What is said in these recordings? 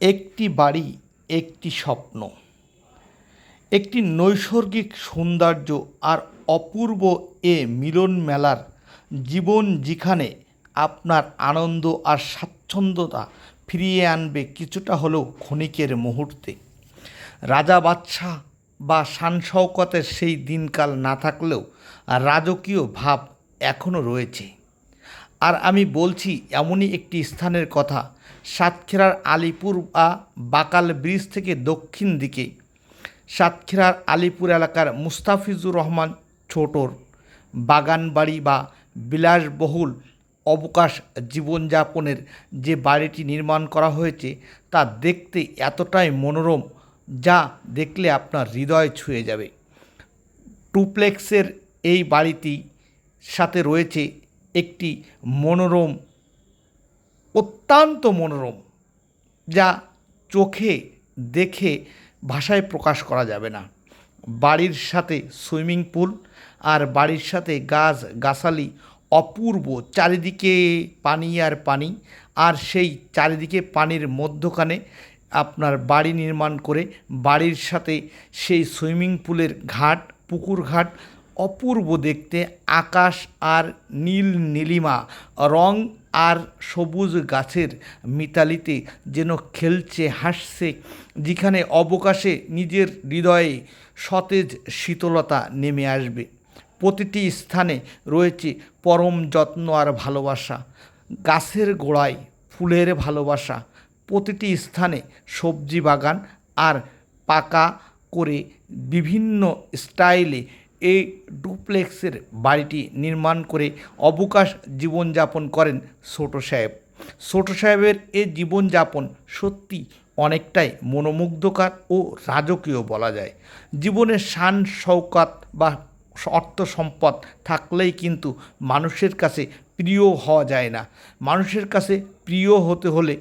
একটি বাড়ি, একটি স্বপ্ন। একটি নৈসর্গিক সৌন্দর্য আর অপূর্ব এ মিলন মেলার জীবন যেখানে আপনার আনন্দ আর স্বাচ্ছন্দ্যতা ফিরিয়ে আনবে কিছুটা হলেও ক্ষণিকের মুহূর্তে। রাজা বাদশাহ বা শানশৌকতের সেই দিনকাল না থাকলেও রাজকীয় ভাব এখনও রয়েছে। আর আমি বলছি, এমনই একটি স্থানের কথা সাতক্ষীরার আলিপুর বা বাকাল ব্রিজ থেকে দক্ষিণ দিকে। সাতক্ষীরার আলিপুর এলাকার মুস্তাফিজুর রহমান ছোটর। বাগানবাড়ি বা বিলাসবহুল অবকাশ জীবনযাপনের যে বাড়িটি নির্মাণ করা হয়েছে, তা দেখতে এতটাই মনোরম যা দেখলে আপনার হৃদয় ছুঁয়ে যাবে। টুপ্লেক্সের এই বাড়িটি সাথে রয়েছে একটি মনোরম অত্যন্ত মনোরম, যা চোখে দেখে ভাষায় প্রকাশ করা যাবে না। বাড়ির সাথে সুইমিং পুল আর বাড়ির সাথে গাছ গাছালি অপূর্ব, চারিদিকে পানি আর পানি। আর সেই চারিদিকে পানির মধ্যখানে আপনার বাড়ি নির্মাণ করে বাড়ির সাথে সেই সুইমিং পুলের ঘাট, পুকুর ঘাট অপূর্ব দেখতে। আকাশ আর নীল নীলিমা, রং আর সবুজ গাছের মিতালিতে যেন খেলছে, হাসছে, যেখানে অবকাশে নিজের হৃদয়ে সতেজ শীতলতা নেমে আসবে। প্রতিটি স্থানে রয়েছে পরম যত্ন আর ভালোবাসা। গাছের গোড়ায় ফুলের ভালোবাসা। প্রতিটি স্থানে সবজি বাগান আর পাকা করে বিভিন্ন স্টাইলে এই ডুপ্লেক্সের বাড়িটি নির্মাণ করে অবকাশ জীবনযাপন করেন ছোটো সাহেব। ছোটো সাহেবের এই জীবনযাপন সত্যি অনেকটাই মনোমুগ্ধকর ও রাজকীয় বলা যায়। জীবনের শান শৌকাত বা অর্থ সম্পদ থাকলেই কিন্তু মানুষের কাছে প্রিয় হওয়া যায় না। মানুষের কাছে প্রিয় হতে হলে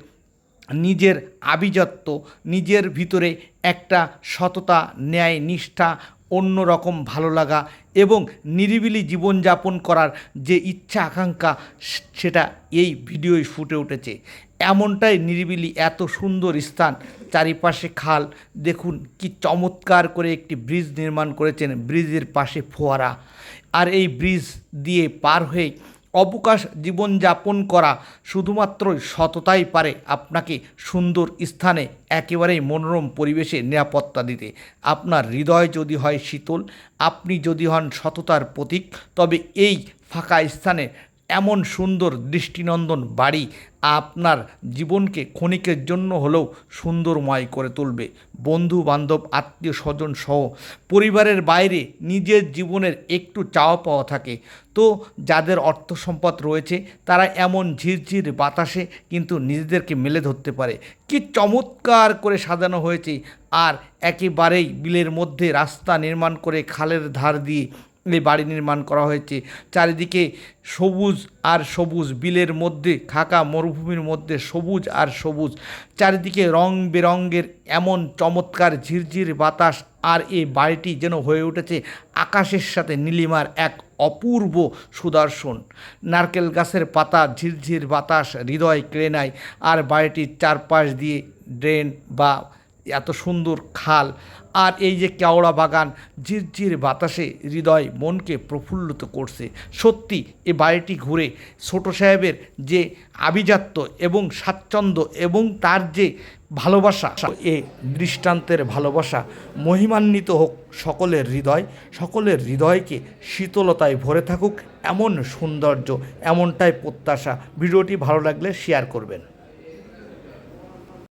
নিজের আভিজাত্য, নিজের ভিতরে একটা সততা, ন্যায়, নিষ্ঠা অন্যরকম ভালো লাগা এবং নিরিবিলি জীবনযাপন করার যে ইচ্ছা আকাঙ্ক্ষা, সেটা এই ভিডিওয় ফুটে উঠেছে। এমনটাই নিরিবিলি এত সুন্দর স্থান, চারিপাশে খাল। দেখুন কি চমৎকার করে একটি ব্রিজ নির্মাণ করেছেন, ব্রিজের পাশে ফোয়ারা। আর এই ব্রিজ দিয়ে পার হয়ে অবকাশ জীবনযাপন করা শুধুমাত্রই সততাই পারে আপনাকে সুন্দর স্থানে একেবারেই মনোরম পরিবেশে নিরাপত্তা দিতে। আপনার হৃদয় যদি হয় শীতল, আপনি যদি হন সততার প্রতীক, তবে এই ফাঁকা স্থানে এমন সুন্দর দৃষ্টিনন্দন বাড়ি আপনার জীবনকে ক্ষণিকের জন্য হলেও সুন্দরময় করে তুলবে। বন্ধু, বান্ধব, আত্মীয় স্বজন সহ পরিবারের বাইরে নিজের জীবনের একটু চাওয়া পাওয়া থাকে। তো যাদের অর্থ সম্পদ রয়েছে, তারা এমন ঝিরঝির বাতাসে কিন্তু নিজেদেরকে মেলে ধরতে পারে। কি চমৎকার করে সাজানো হয়েছে। আর একেবারেই বিলের মধ্যে রাস্তা নির্মাণ করে খালের ধার দিয়ে বাড়ি নির্মাণ করা হয়েছে। চারিদিকে সবুজ আর সবুজ, বিলের মধ্যে খাকা মরুভূমির মধ্যে সবুজ আর সবুজ। চারিদিকে রং বেরঙ্গের এমন চমৎকার ঝিরঝির বাতাস আর এই বাড়িটি যেন হয়ে উঠেছে আকাশের সাথে নীলিমার এক অপূর্ব সুদর্শন। নারকেল গাছের পাতা ঝিরঝির বাতাস হৃদয় কেড়ে নেয় আর বাড়িটির চারপাশ দিয়ে ড্রেন বা এত সুন্দর খাল আর এই যে কেওড়া বাগান, ঝিরঝির বাতাসে হৃদয় মনকে প্রফুল্লিত করছে। সত্যি এ বাড়িটি ঘুরে ছোট সাহেবের যে আভিজাত্য এবং স্বাচ্ছন্দ্য এবং তার যে ভালোবাসা, এ দৃষ্টান্তের ভালোবাসা, মহিমান্বিত হোক সকলের হৃদয়, সকলের হৃদয়কে শীতলতায় ভরে থাকুক এমন সৌন্দর্য, এমনটাই প্রত্যাশা। ভিডিওটি ভালো লাগলে শেয়ার করবেন।